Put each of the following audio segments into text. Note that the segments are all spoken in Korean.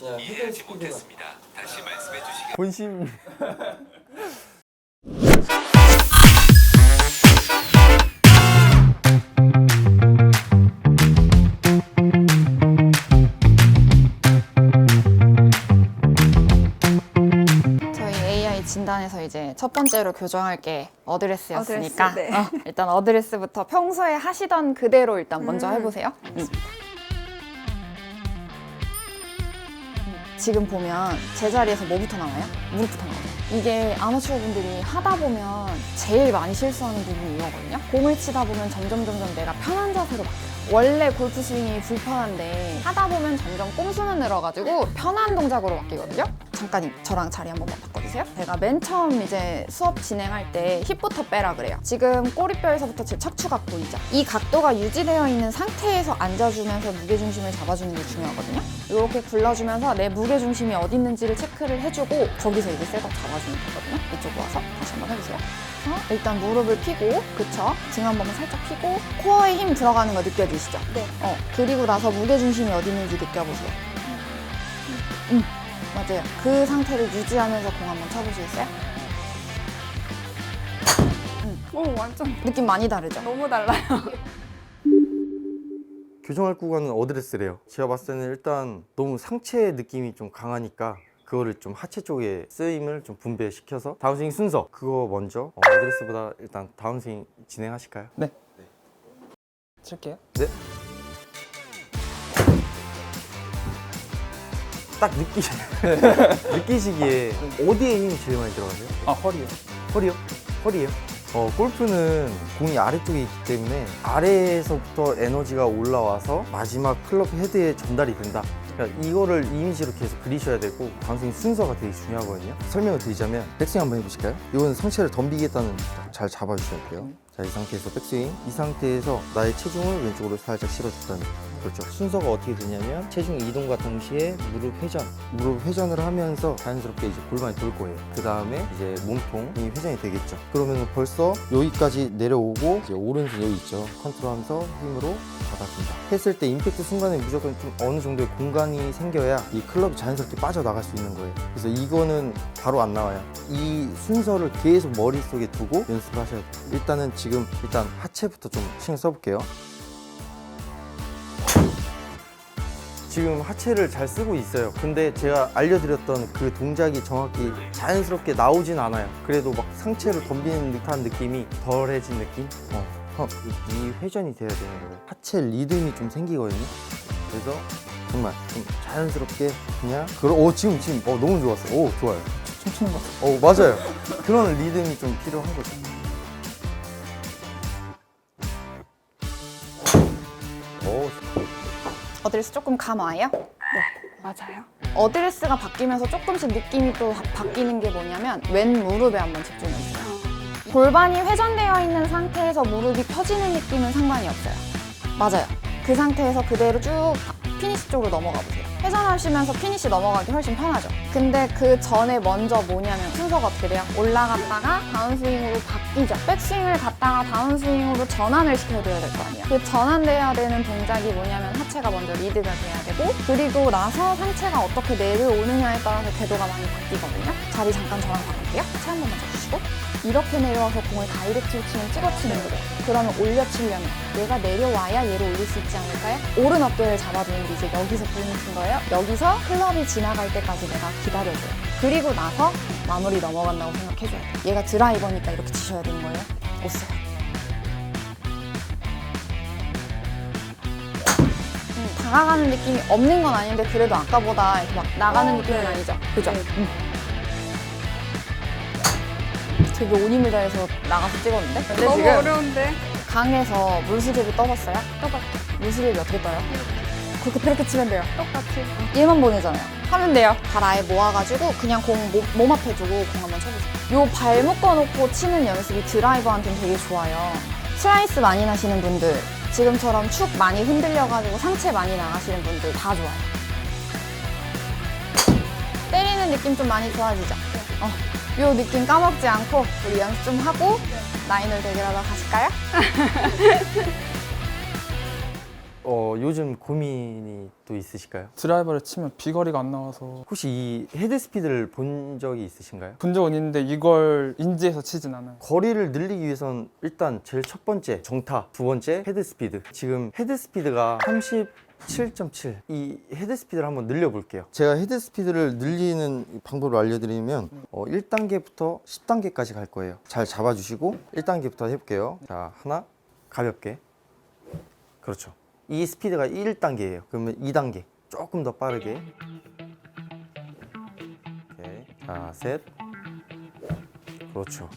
그냥 헤드 이해하지 스피드가 못했습니다. 다시 말씀해 주시기 본심 저희 AI 진단에서 이제 첫 번째로 교정할 게 어드레스였으니까 어드레스, 네. 어, 일단 어드레스부터 평소에 하시던 그대로 일단 먼저 음. 해보세요. 음. 지금 보면 제자리에서 뭐부터 나와요? 무릎부터 나와요. 이게 아마추어 분들이 하다 보면 제일 많이 실수하는 부분이 이거거든요. 공을 치다 보면 점점 점점 내가 편한 자세로 바뀌어요. 원래 골프 스윙이 불편한데 하다 보면 점점 꼼수는 늘어가지고 편한 동작으로 바뀌거든요. 잠깐 이- 저랑 자리 한 번만 바꿔주세요. 제가 맨 처음 이제 수업 진행할 때 힙부터 빼라 그래요. 지금 꼬리뼈에서부터 제 척추각 보이죠? 이 각도가 유지되어 있는 상태에서 앉아주면서 무게중심을 잡아주는 게 중요하거든요. 이렇게 굴러주면서 내 무게중심이 어디 있는지를 체크를 해주고 거기서 이제 셋업 잡아주면 되거든요. 이쪽으로 와서 다시 한번 해보세요. 어, 일단 무릎을 펴고, 그쵸? 등 한 번만 살짝 펴고, 코어에 힘 들어가는 거 느껴지시죠? 네. 어, 그리고 나서 무게중심이 어디 있는지 느껴보세요. 음, 맞아요. 그 상태를 유지하면서 공 한번 쳐보시겠어요? 오 완전 느낌 많이 다르죠? 너무 달라요. 교정할 구간은 어드레스래요. 제가 봤을 때는 일단 너무 상체 느낌이 좀 강하니까 그거를 좀 하체 쪽에 쓰임을 좀 분배시켜서 다운스윙 순서 그거 먼저 어, 어드레스보다 일단 다운스윙 진행하실까요? 네. 칠게요. 네. 딱 느끼 느끼시기에 어디에 힘이 제일 많이 들어가세요? 아 허리요. 허리요? 허리요? 어, 골프는 공이 아래쪽에 있기 때문에 아래에서부터 에너지가 올라와서 마지막 클럽 헤드에 전달이 된다. 그러니까 이거를 이미지로 계속 그리셔야 되고 다운스윙 순서가 되게 중요하거든요. 설명을 드리자면 백스윙 한번 해보실까요? 이건 상체를 덤비겠다는 잘 잡아주셔야 돼요. 자, 이 상태에서 백스윙. 이 상태에서 나의 체중을 왼쪽으로 살짝 실어줬다는. 그렇죠. 순서가 어떻게 되냐면 체중 이동과 동시에 무릎 회전, 무릎 회전을 하면서 자연스럽게 이제 골반이 돌 거예요. 그 다음에 이제 몸통이 회전이 되겠죠. 그러면 벌써 여기까지 내려오고 이제 오른손 여기 있죠. 컨트롤하면서 힘으로 받아준다. 했을 때 임팩트 순간에 무조건 좀 어느 정도의 공간이 생겨야 이 클럽이 자연스럽게 빠져나갈 수 있는 거예요. 그래서 이거는 바로 안 나와요. 이 순서를 계속 머릿속에 두고 연습하셔야 돼요. 일단은 지금 일단 하체부터 좀 신경 써볼게요. 지금 하체를 잘 쓰고 있어요. 근데 제가 알려드렸던 그 동작이 정확히 자연스럽게 나오진 않아요. 그래도 막 상체를 덤비는 듯한 느낌이 덜해진 느낌? 어, 어, 이- 이 회전이 돼야 되는 거예요. 하체 리듬이 좀 생기거든요. 그래서 정말 좀 자연스럽게 그냥 그러, 오 지금 지금 어, 너무 좋았어. 오 좋아요. 춤추는 것. 어 맞아요. 그런 리듬이 좀 필요한 거죠. 어드레스 조금 감 와요? 맞아요. 어드레스가 바뀌면서 조금씩 느낌이 또 바- 바뀌는 게 뭐냐면 왼 무릎에 한번 집중해주세요. 골반이 회전되어 있는 상태에서 무릎이 펴지는 느낌은 상관이 없어요. 맞아요. 그 상태에서 그대로 쭉 피니시 쪽으로 넘어가 보세요. 회전하시면서 피니시 넘어가기 훨씬 편하죠. 근데 그 전에 먼저 뭐냐면 순서가 어떻게 돼요? 올라갔다가 다운스윙으로 바뀌죠. 백스윙을 갔다가 다운스윙으로 전환을 시켜줘야 될 거 아니에요. 그 전환돼야 되는 동작이 뭐냐면 하체가 먼저 리드가 돼야 되고 그리고 나서 상체가 어떻게 내려오느냐에 따라서 궤도가 많이 바뀌거든요. 자리 잠깐 저랑 바꿀게요. 하체 한 번만 잡으시고 이렇게 내려와서 공을 다이렉트로 치면 찍어치는 거예요. 그러면 올려치려면 얘가 내려와야 얘를 올릴 수 있지 않을까요? 오른 어깨를 잡아주는데 이제 여기서 포인트인 거예요. 여기서 클럽이 지나갈 때까지 내가 기다려줘요. 그리고 나서 마무리 넘어간다고 생각해줘야 돼요. 얘가 드라이버니까 이렇게 치셔야 되는 거예요. 오세요. 음, 다가가는 느낌이 없는 건 아닌데 그래도 아까보다 이렇게 막 나가는 어, 느낌은 네. 아니죠. 그죠? 네. 음. 되게 온 힘을 다해서 나가서 찍었는데? 근데 너무 지금 어려운데. 강에서 물수제비 떠봤어요? 똑같 물수제비 어떻게 떠요? 그렇게 이렇게 치면 돼요. 똑같이. 얘만 보내잖아요. 하면 돼요. 발 아예 모아가지고 그냥 공 몸 앞에 두고 공 한번 쳐보세요. 요 발 묶어놓고 치는 연습이 드라이버한테는 되게 좋아요. 슬라이스 많이 나시는 분들, 지금처럼 축 많이 흔들려가지고 상체 많이 나가시는 분들 다 좋아요. 때리는 느낌 좀 많이 좋아지죠? 어, 요 느낌 까먹지 않고 우리 연습 좀 하고 라인을 대결하러 가실까요? 어, 요즘 고민이 또 있으실까요? 드라이버를 치면 비거리가 안 나와서 혹시 이 헤드 스피드를 본 적이 있으신가요? 본 적은 있는데 이걸 인지해서 치진 않아요. 거리를 늘리기 위해선 일단 제일 첫 번째 정타, 두 번째 헤드 스피드. 지금 헤드 스피드가 37.7. 이 헤드 스피드를 한번 늘려볼게요. 제가 헤드 스피드를 늘리는 방법을 알려드리면 어, 1단계부터 10단계까지 갈 거예요. 잘 잡아주시고 1단계부터 해볼게요. 자, 하나, 가볍게. 그렇죠. 이 스피드가 1단계예요. 그러면 2단계. 조금 더 빠르게. 오케이. 자, 셋. 그렇죠.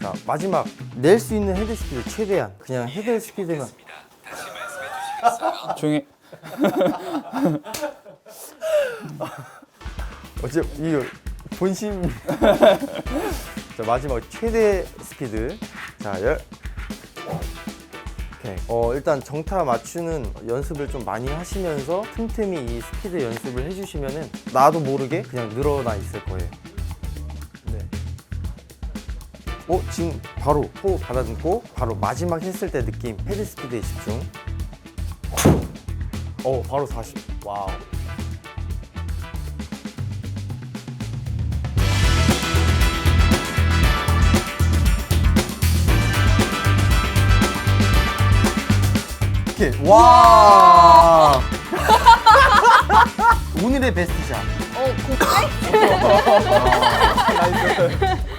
자 마지막 낼 수 있는 헤드 스피드 최대한 그냥 헤드 스피드만 말씀해 주시겠어요? 조용히 어째 이거 본심 자 마지막 최대 스피드 자 열 오케이 어 일단 정타 맞추는 연습을 좀 많이 하시면서 틈틈이 이 스피드 연습을 해주시면은 나도 모르게 그냥 늘어나 있을 거예요. 네. 어 지금 바로 호흡 가다듬고 바로 마지막 했을 때 느낌 헤드 스피드에 집중. 어 바로 40 와우 이렇게 와. 오늘의 베스트샷. 어, 곱게?